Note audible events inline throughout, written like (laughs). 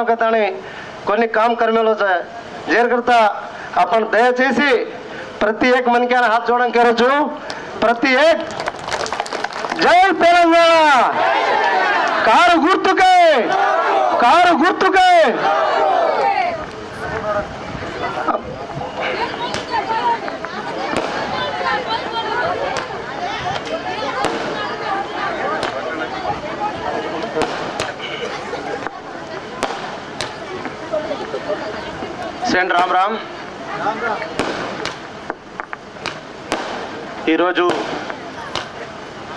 ప్రయాణం గతాన్ని కొన్ని కామ్ కర్మలో జరగడతా అప్పుడు దయచేసి ప్రతి ఏక్ మనకేనా హాత్ చూడడం కరచు ప్రతి ఏక్ జై తెలంగాణ. కారు గుర్తుకే కారు గుర్తుకే. సెండ్ రామ్ రామ్. ఈరోజు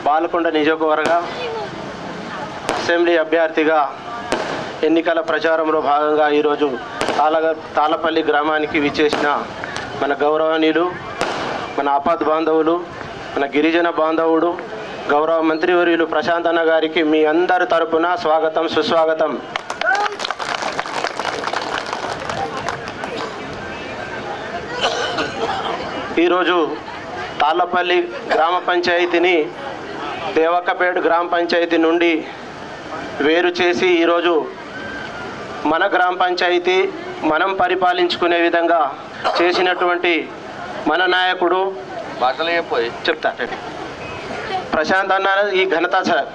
బాలకొండ నియోజకవర్గ అసెంబ్లీ అభ్యర్థిగా ఎన్నికల ప్రచారంలో భాగంగా ఈరోజు తాళగ తాళపల్లి గ్రామానికి విచ్చేసిన మన గౌరవనీయులు మన ఆపద్ బాంధవులు మన గిరిజన బాంధవుడు గౌరవ మంత్రివర్యులు ప్రశాంతన్న అన్న గారికి మీ అందరి తరపున స్వాగతం సుస్వాగతం. ఈరోజు తాళ్ళపల్లి గ్రామ పంచాయతీని దేవక్కపేట గ్రామ పంచాయతీ నుండి వేరు చేసి ఈరోజు మన గ్రామ పంచాయతీ మనం పరిపాలించుకునే విధంగా చేసినటువంటి మన నాయకుడు చెప్తా ప్రశాంత్ అన్నారు ఈ ఘనత సార్.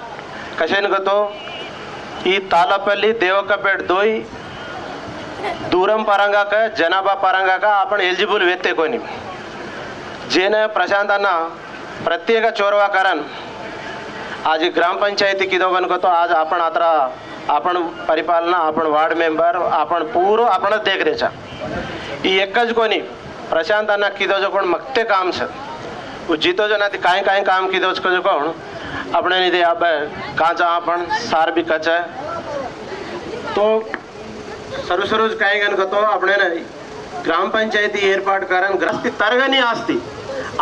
కషేనుగతో ఈ తాళ్ళపల్లి దేవక్కపేట దోయి దూరం పరంగాక జనాభా పరంగాక ఆపణ ఎలిజిబుల్ వెత్తే కొని कोणी जेने प्रशांत अण्णा प्रत्येक चोरवा कारण आज ही ग्रामपंचायती किदो गणको आज आपण आता आपण परिपालना आपण वार्ड मेंबर आपण पूरो आपणच देखरेचा ही एकच कोणी प्रशांत अण्णा किदो जो कोण मगते काम છે જીતો જો નથી કાંઈ કાંઈ કામ કીધો છે કજો કોણ આપણે લીધે આપણે કાચા પણ સાર બી કચે તો સરું સરું જ કાંઈ ગણ કતો આપણે ને ग्रामपंचायती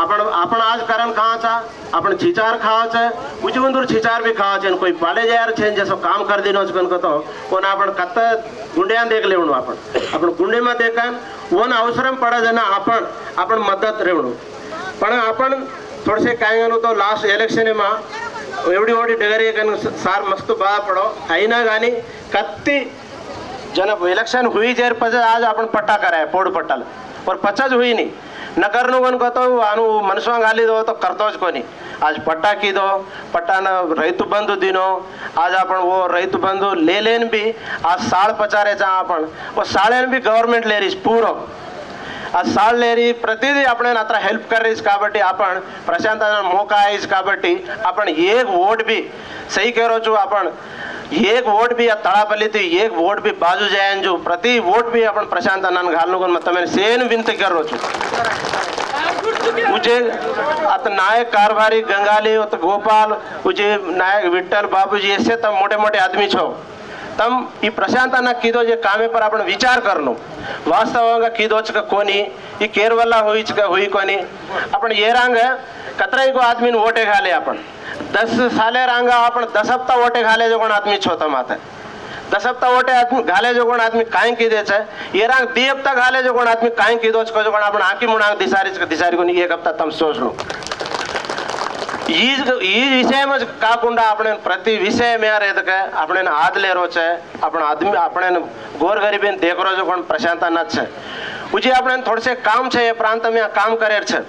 આપણ આપણ આ જ કારણ ખાવા છે, આપણે છીચાર ખાવા છે બીજું બંદર છીચાર બી ખાવા છે કોઈ પાલે જાર છે જે કામ કરી દેનો છે કન કતો, કોને આપણ કત ગુંડિયા દેખ લેવણું આપણ. આપણ ગુંડેમાં દેખાન વન અવસરમ પડે છે ને આપણ આપણ મદદ રહેવણું પણ આપણ થોડસે કાંઈ તો લાસ્ટ એલેક્શનમાં ఎవడి ఓడి డెగరే కానీ సార్ మస్తు బాధపడో అయినా కానీ కత్తి జన ఎలక్షన్ హుయి చేరిపోతే ఆజ్ అప్పుడు పట్టా కరాయ పోడు పట్టాలి మరి పచ్చాజ్ హుయి हुई नहीं न करनो कोण कहतो आनु मनसवा घाली दो तो करतोच कोणी आज पट्टा की दो पट्टा न रैतु बंधु दिनो आज आपण वो रैतु बंधु ले लेन भी आज साळ पचारेचा आपण वो साळेन भी गव्हर्नमेंट लेरीस पूरो आज साळ लेरी प्रतिदी आपण आता हेल्प करीस కాబట్టి आपण प्रशांत मोका आहेस కాబట్టి आपण एक वोट भी सही करो जो आपण एक वोट भी तळापल्ली ते एक वोट भी बाजू जायन जो प्रति वोट भी आपण प्रशांत अण्णांना घालू पण તમે સેન વિનંતી કરો છું मुझे आता नायक कारभारी गंगाली आता गोपाल मुझे नायक विठ्ठल बाबूजी ऐसे तम मोठे मोठे आदमी छो तम ಈ ಪ್ರಶಾಂತನ ಕೀದೋ जे कामे पर आपण विचार करनो वास्तवांगा कीदोच का कोणी ही केरवला होईच का होई कोणी आपण ये रांग कतराई को आदमी वोटे घाले आपण दस દસ સાલે રાંગા પણ દસ હપ્તા વોટે ઘાલે જો કોણ આદમી છો તમાતે દસ હપ્તા વોટે ઘાલે જો કોણ આદમી કાંઈ કીધે છે એ રાંગ દી હપ્તા ઘાલે જો કોણ આદમી કાંઈ કીધો છે જો કોણ આપણે આંકી મુણાંક દિશારી દિશારી કોની એક હપ્તા તમે સોચ લો ઈ વિષયમાં જ કાકુંડા આપણે પ્રતિ વિષય મેં રહે કે આપણે હાથ લેરો છે આપણે આદમી આપણે ગોર ગરીબીને દેખરો છે પણ પ્રશાંતાના જ છે ઉજી આપણે થોડસે કામ છે એ પ્રાંતમાં કામ કરેર છે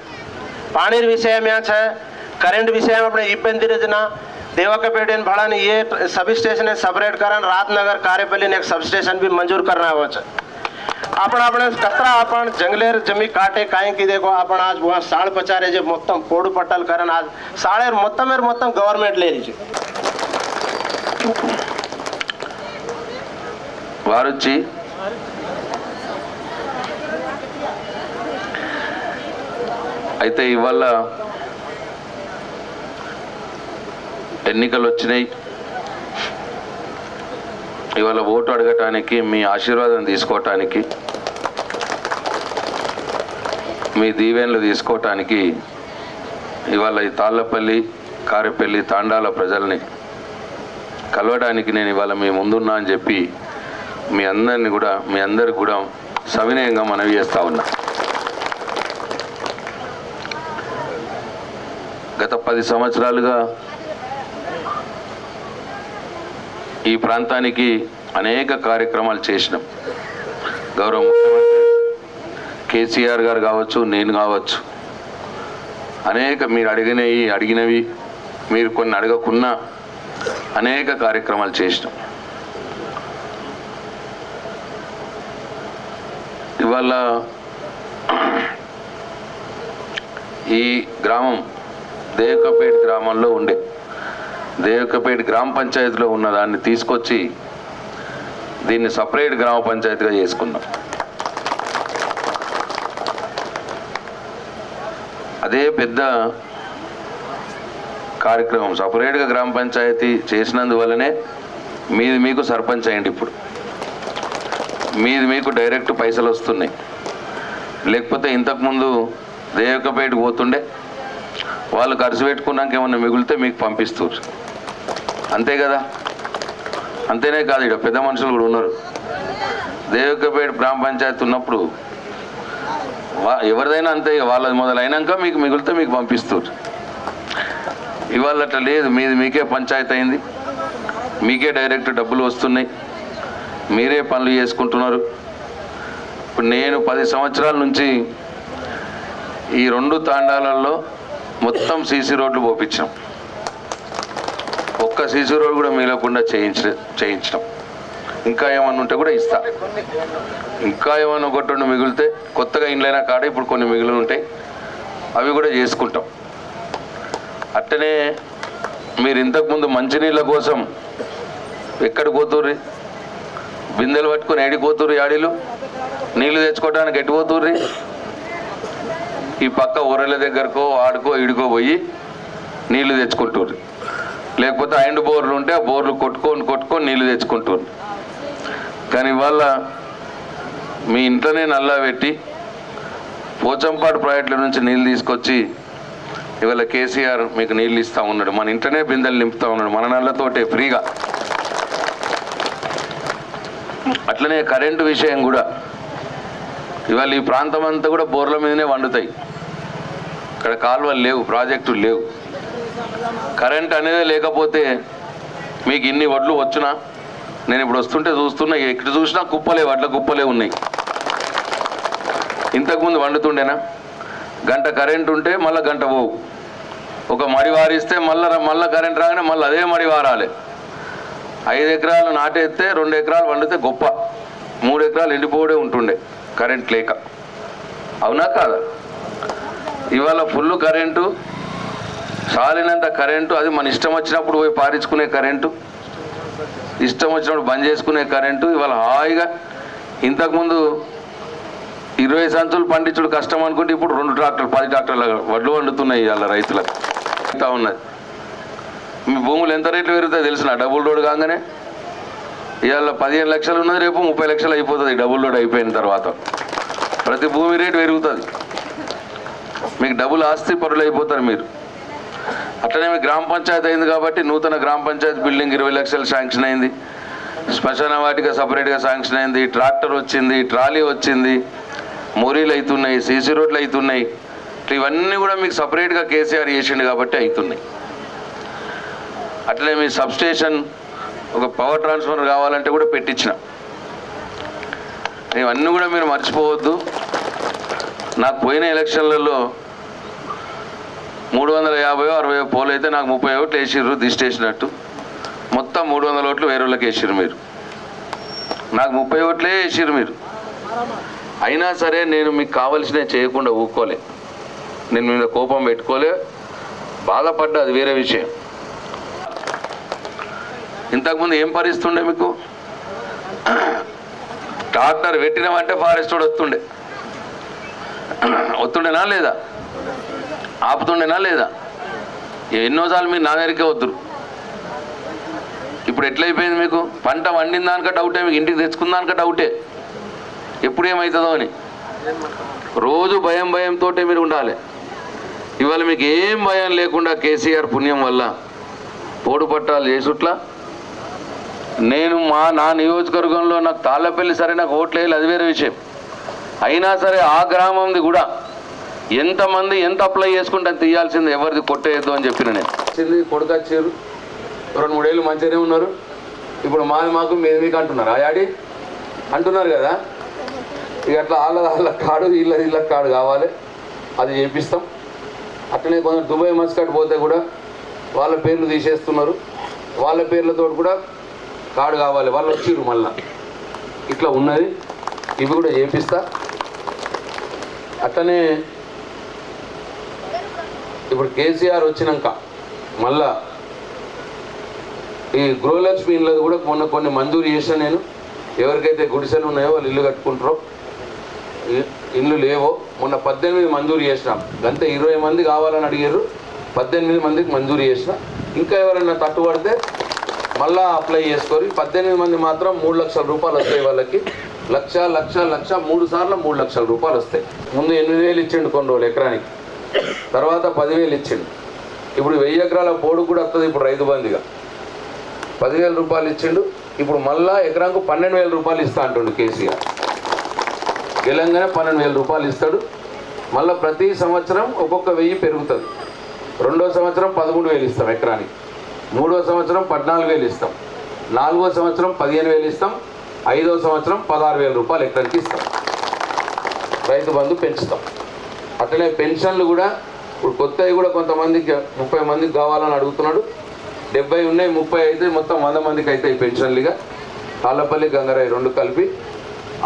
પાણી વિષય મેં છે కరెంట్ విషయం అప్పుడు ఇబ్బంది రచన देवाकापेट एंड भाड़ा ने ये सभी स्टेशन सेपरेट करन रातनगर कार्यपल्ली ने एक सब स्टेशन भी मंजूर करना हो अपन अपने कतरा अपन जंगलेर जमी काटे काई की देखो अपन आज वहाँ साढ़ पचारे जब मोतम कोड़ पटल करन, आज साढ़े मोतम एर मोतम गवर्नमेंट ले लीजिए भारत जी। అయితే ఇవాళ ఎన్నికలు వచ్చినాయి ఇవాళ ఓటు అడగటానికి మీ ఆశీర్వాదం తీసుకోవటానికి మీ దీవెనలు తీసుకోవటానికి ఇవాళ ఈ తాళ్ళపల్లి కారెపల్లి తాండాల ప్రజల్ని కలవడానికి నేను ఇవాళ మీ ముందున్నా అని చెప్పి మీ అందరిని కూడా మీ అందరికి కూడా సవినయంగా మనవి చేస్తా ఉన్నా. గత పది సంవత్సరాలుగా ఈ ప్రాంతానికి అనేక కార్యక్రమాలు చేసినాం. గౌరవ ముఖ్యమంత్రి కేసీఆర్ గారు కావచ్చు నేను కావచ్చు అనేక మీరు అడిగినవి అడిగినవి మీరు కొన్ని అడగకున్నా అనేక కార్యక్రమాలు చేసినాం. ఇవాళ ఈ గ్రామం దేవకపేట గ్రామంలో ఉండే దేవకపేట గ్రామ పంచాయతీలో ఉన్న దాన్ని తీసుకొచ్చి దీన్ని సపరేట్ గ్రామ పంచాయతీగా చేసుకున్నాం అదే పెద్ద కార్యక్రమం. సపరేట్గా గ్రామ పంచాయతీ చేసినందువల్లనే మీది మీకు సర్పంచ్ అయ్యండి ఇప్పుడు. మీది మీకు డైరెక్ట్ పైసలు వస్తున్నాయి లేకపోతే ఇంతకుముందు దేవకపేటకు పోతుండే వాళ్ళు ఖర్చు పెట్టుకున్నాక ఏమన్నా మిగిలితే మీకు పంపిస్తారు. అంతే కదా? అంతేనే కాదు ఇక్కడ పెద్ద మనుషులు కూడా ఉన్నారు. దేవకపేట గ్రామ పంచాయతీ ఉన్నప్పుడు వా- ఎవరిదైనా అంతే ఇక వాళ్ళది మొదలైనాక మీకు మిగిలితే మీకు పంపిస్తారు. ఇవాళ అట్లా లేదు మీది మీకే పంచాయతీ అయింది. మీకే డైరెక్ట్ డబ్బులు వస్తున్నాయి. మీరే పనులు చేసుకుంటున్నారు. ఇప్పుడు నేను పది సంవత్సరాల నుంచి ఈ రెండు తాండాలలో మొత్తం సీసీ రోడ్లు పోపించాం. ఒక్క సీసీ రోడ్ కూడా మిగలకుండా చేయించ చేయించడం. ఇంకా ఏమన్నా ఉంటే కూడా ఇస్తా. ఇంకా ఏమన్నా ఒకటి రెండు మిగిలితే కొత్తగా ఇండ్లైనా కాడ ఇప్పుడు కొన్ని మిగిలి ఉంటాయి. అవి కూడా చేసుకుంటాం. అట్టనే మీరు ఇంతకుముందు మంచినీళ్ళ కోసం ఎక్కడ పోతుర్రి? బిందెలు పట్టుకొని ఏడికి పోతుర్రి ఆడిలు నీళ్ళు తెచ్చుకోవడానికి ఎటు పోతుర్రి? ఈ పక్క ఊరల దగ్గరకో ఆడుకో ఇడుకో పోయి నీళ్ళు తెచ్చుకుంటారు లేకపోతే ఐండ్ బోర్లు ఉంటే ఆ బోర్లు కొట్టుకొని కొట్టుకొని నీళ్ళు తెచ్చుకుంటారు కానీ ఇవాళ మీ ఇంట్లోనే నల్లా పెట్టి పోచంపాడు ప్రాజెక్టుల నుంచి నీళ్ళు తీసుకొచ్చి ఇవాళ కేసీఆర్ మీకు నీళ్ళు ఇస్తా ఉన్నాడు. మన ఇంట్లోనే బిందెలు నింపుతా ఉన్నాడు. మన నల్లతోటే ఫ్రీగా. అట్లనే కరెంటు విషయం కూడా ఇవాళ ఈ ప్రాంతం అంతా కూడా బోర్ల మీదనే వండుతాయి. ఇక్కడ కాలువలు లేవు ప్రాజెక్టులు లేవు. కరెంట్ అనేది లేకపోతే మీకు ఇన్ని వడ్లు వచ్చునా? నేను ఇప్పుడు వస్తుంటే చూస్తున్నా ఎక్కడ చూసినా కుప్పలే వడ్ల కుప్పలే ఉన్నాయి. ఇంతకుముందు వండుతుండేనా? గంట కరెంట్ ఉంటే మళ్ళీ గంట పోవు. ఒక మడి వారిస్తే మళ్ళీ మళ్ళీ కరెంట్ రాగానే మళ్ళీ అదే మడి వారాలి. ఐదు ఎకరాలు నాటేస్తే రెండు ఎకరాలు వండితే గొప్ప. మూడు ఎకరాలు ఎండిపోవడే ఉంటుండే. కరెంట్ లేక. అవునా కాదా? ఇవాళ ఫుల్ కరెంటు సాలినంత కరెంటు అది మన ఇష్టం వచ్చినప్పుడు పోయి పారించుకునే కరెంటు ఇష్టం వచ్చినప్పుడు బంద్ చేసుకునే కరెంటు ఇవాళ హాయిగా ఇంతకుముందు ఇరవై సంచులు పండించుడు కష్టం అనుకుంటే ఇప్పుడు రెండు ట్రాక్టర్లు పది ట్రాక్టర్ల వడ్లు వండుతున్నాయి ఇవాళ రైతులకు. ఉన్నది. మీ భూములు ఎంత రేట్లు పెరుగుతాయి తెలిసిన? డబుల్ రోడ్ కాగానే ఇవాళ పదిహేను లక్షలు ఉన్నది రేపు ముప్పై లక్షలు అయిపోతుంది. డబుల్ లోడ్ అయిపోయిన తర్వాత. ప్రతి భూమి రేటు పెరుగుతుంది. మీకు డబుల్ ఆస్తి పరులు అయిపోతారు మీరు. అట్లనే మీ గ్రామ పంచాయతీ అయింది కాబట్టి నూతన గ్రామ పంచాయతీ బిల్డింగ్ ఇరవై లక్షలు శాంక్షన్ అయింది. శ్మశాన వాటిక సపరేట్గా శాంక్షన్ అయింది. ట్రాక్టర్ వచ్చింది ట్రాలీ వచ్చింది. మోరీలు అవుతున్నాయి సీసీ రోడ్లు అవుతున్నాయి ఇవన్నీ కూడా మీకు సపరేట్గా కేసీఆర్ చేసిండు కాబట్టి అవుతున్నాయి అట్లనే మీ సబ్స్టేషన్ ఒక పవర్ ట్రాన్స్ఫర్ కావాలంటే కూడా పెట్టించిన. ఇవన్నీ కూడా మీరు మర్చిపోవద్దు. నాకు పోయిన ఎలక్షన్లలో మూడు వందల యాభై అరవై పోలు అయితే నాకు ముప్పై ఓట్లు వేసిర్రు దిష్టి వేసినట్టు మొత్తం మూడు వందల ఓట్లు వేరే వాళ్ళకి వేసిర్రు మీరు. నాకు ముప్పై ఓట్లే వేసిర్రు మీరు. అయినా సరే నేను మీకు కావలసినవి చేయకుండా ఊక్కోలే నేను మీద కోపం పెట్టుకోలే. బాధపడ్డా అది వేరే విషయం. ఇంతకుముందు ఏం పరిస్తుండే మీకు? ట్రాక్టర్ పెట్టినామంటే ఫారెస్ట్ వాడు వస్తుండే. వస్తుండేనా లేదా? ఆపుతుండేనా లేదా? ఎన్నోసార్లు మీరు నా దగ్గరికే వద్దురు. ఇప్పుడు ఎట్లయిపోయింది మీకు? పంట వండిన దానిక డౌటే మీకు ఇంటికి తెచ్చుకున్న దానిక డౌటే. ఎప్పుడు ఏమవుతుందో అని. రోజు భయం భయంతో మీరు ఉండాలి. ఇవాళ మీకు ఏం భయం లేకుండా కేసీఆర్ పుణ్యం వల్ల పోడు పట్టాలు చేసుట్లా నేను మా నా నియోజకవర్గంలో నాకు తాళ్ళపల్లి సరే నాకు ఓట్లు వేయాలి అది వేరే విషయం. అయినా సరే ఆ గ్రామంది కూడా ఎంతమంది ఎంత అప్లై చేసుకుంటే అంత తీయాల్సింది ఎవరిది కొట్టేయద్దు అని చెప్పిన నేను. వచ్చింది కొడుకు వచ్చారు. రెండు మూడేళ్ళు మంచిగానే ఉన్నారు. ఇప్పుడు మాది మాకు మీది మీకు అంటున్నారు. ఆ యాడి? అంటున్నారు కదా. ఇక అట్లా వాళ్ళ వాళ్ళ కాడు వీళ్ళది వీళ్ళకి కాడు కావాలి. అది చేపిస్తాం. అట్లనే కొంచెం దుబాయ్ మస్కట్ పోతే కూడా వాళ్ళ పేర్లు తీసేస్తున్నారు. వాళ్ళ పేర్లతో కూడా కార్డు కావాలి వాళ్ళు వచ్చిర్రు మళ్ళా. ఇట్లా ఉన్నది ఇవి కూడా చేపిస్తా. అట్లనే ఇప్పుడు కేసీఆర్ వచ్చినాక మళ్ళా ఈ గృహలక్ష్మి ఇళ్ళది కూడా మొన్న కొన్ని మంజూరు చేశాను నేను. ఎవరికైతే గుడిసెలు ఉన్నాయో వాళ్ళు ఇల్లు కట్టుకుంటారో ఇల్లు లేవో మొన్న పద్దెనిమిది మంజూరు చేసినాం. గంతే ఇరవై మంది కావాలని అడిగారు పద్దెనిమిది మందికి మంజూరు చేసిన. ఇంకా ఎవరైనా తట్టుపడితే మళ్ళా అప్లై చేసుకొని పద్దెనిమిది మంది మాత్రం మూడు లక్షల రూపాయలు వస్తాయి వాళ్ళకి. లక్ష లక్ష లక్ష మూడు సార్లు మూడు లక్షల రూపాయలు వస్తాయి. ముందు ఎనిమిది వేలు ఇచ్చిండు కొన్ని రోజులు ఎకరానికి. తర్వాత పదివేలు ఇచ్చిండు. ఇప్పుడు వెయ్యి ఎకరాల పోడు కూడా వస్తుంది ఇప్పుడు రైతు బందిగా పదివేల రూపాయలు ఇచ్చిండు. ఇప్పుడు మళ్ళా ఎకరాకు పన్నెండు వేల రూపాయలు ఇస్తా అంటుండు కేసీఆర్. తెలంగాణ పన్నెండు వేల రూపాయలు ఇస్తాడు. మళ్ళీ ప్రతి సంవత్సరం ఒక్కొక్క వెయ్యి పెరుగుతుంది. రెండో సంవత్సరం పదమూడు వేలు ఇస్తాం ఎకరానికి. మూడో సంవత్సరం పద్నాలుగు వేలు ఇస్తాం. నాలుగో సంవత్సరం పదిహేను వేలు ఇస్తాం. ఐదో సంవత్సరం పదహారు వేల రూపాయలు ఎక్కడికి ఇస్తాం. రైతు బంధు పెంచుతాం. అట్లనే పెన్షన్లు కూడా ఇప్పుడు కొత్తవి కూడా కొంతమందికి ముప్పై మందికి కావాలని అడుగుతున్నాడు. డెబ్బై ఉన్నాయి ముప్పై అయితే మొత్తం వంద మందికి అవుతాయి పెన్షన్లుగా. తాళ్ళపల్లి గంగరాయి రెండు కలిపి.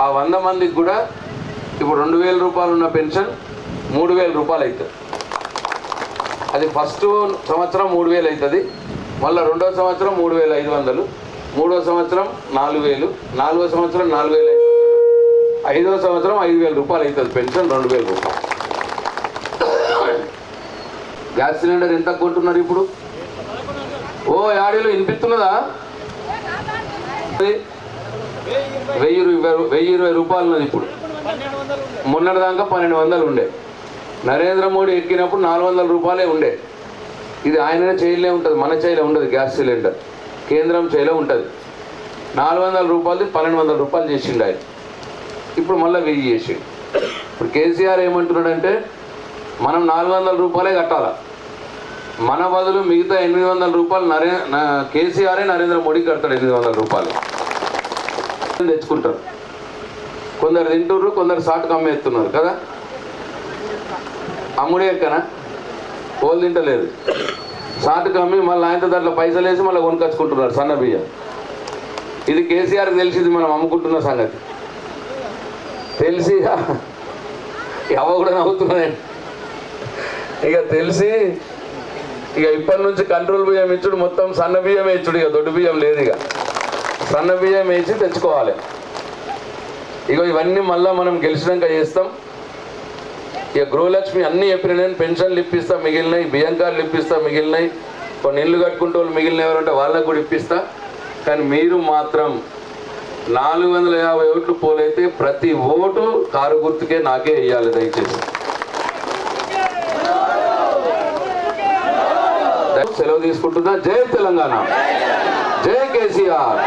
ఆ వంద మందికి కూడా ఇప్పుడు రెండు వేల రూపాయలు ఉన్న పెన్షన్ మూడు వేల రూపాయలు అవుతుంది. అది ఫస్ట్ సంవత్సరం మూడు వేలు అవుతుంది. మళ్ళీ రెండో సంవత్సరం మూడు వేల ఐదు వందలు మూడో సంవత్సరం నాలుగు వేలు నాలుగో సంవత్సరం నాలుగు వేల ఐదు ఐదో సంవత్సరం ఐదు వేల రూపాయలు అవుతుంది పెన్షన్ రెండు వేల రూపాయలు. గ్యాస్ సిలిండర్ ఎంత కొంటున్నారు ఇప్పుడు? ఓ యాడీలో వినిపిస్తున్నదా? వెయ్యి ఇరవై వెయ్యి ఇరవై రూపాయలు ఉన్నది ఇప్పుడు. మొన్నటిదాకా పన్నెండు వందలు ఉండే. నరేంద్ర మోడీ ఎక్కినప్పుడు నాలుగు వందల రూపాయలే ఉండే. ఇది ఆయన చేయలే ఉంటుంది మన చేయలే ఉండదు గ్యాస్ సిలిండర్. కేంద్రం చేయలే ఉంటుంది. నాలుగు వందల రూపాయలది పన్నెండు వందల రూపాయలు చేసిండు ఆయన. ఇప్పుడు మళ్ళీ వెయ్యి చేసిండు. ఇప్పుడు కేసీఆర్ ఏమంటున్నాడంటే మనం నాలుగు వందల రూపాయలే కట్టాలా? మన బదులు మిగతా ఎనిమిది వందల రూపాయలు నరే కేసీఆరే నరేంద్ర మోడీ కడతాడు ఎనిమిది వందల రూపాయలు. తెచ్చుకుంటారు. కొందరు తింటుర్రు కొందరు సాటుకు అమ్మేస్తున్నారు కదా? అమ్ముడే ఎక్కనా? వాళ్ళు తింటలేదు. సాటుకు అమ్మి మళ్ళీ ఆయనతో దాంట్లో పైసలు వేసి మళ్ళీ కొనుకొచ్చుకుంటున్నారు సన్న బియ్యం. ఇది కేసీఆర్కి తెలిసింది మనం అమ్ముకుంటున్న సంగతి. తెలిసి (laughs) ఎవ కూడా నవ్వుతున్నాయి ఇక తెలిసి ఇక ఇప్పటి నుంచి కంట్రోల్ బియ్యం ఇచ్చుడు మొత్తం సన్న బియ్యం ఇచ్చుడు ఇక దొడ్డు బియ్యం లేదు ఇక. సన్న బియ్యం వేసి తెచ్చుకోవాలి. ఇగో ఇవన్నీ మళ్ళీ మనం గెలిచినాక చేస్తాం. ఇక గృహలక్ష్మి అన్నీ చెప్పిన పెన్షన్లు ఇప్పిస్తా మిగిలినాయి బియ్యం కార్డులు ఇప్పిస్తా మిగిలినాయి. కొన్ని ఇల్లు కట్టుకుంటే వాళ్ళు మిగిలిన ఎవరంటే వాళ్ళకు కూడా ఇప్పిస్తా. కానీ మీరు మాత్రం నాలుగు వందల యాభై ఓట్లు పోలైతే ప్రతి ఓటు కారు గుర్తుకే నాకే వేయాలి దయచేసి సెలవు తీసుకుంటున్నా. జై తెలంగాణ. జై కేసీఆర్.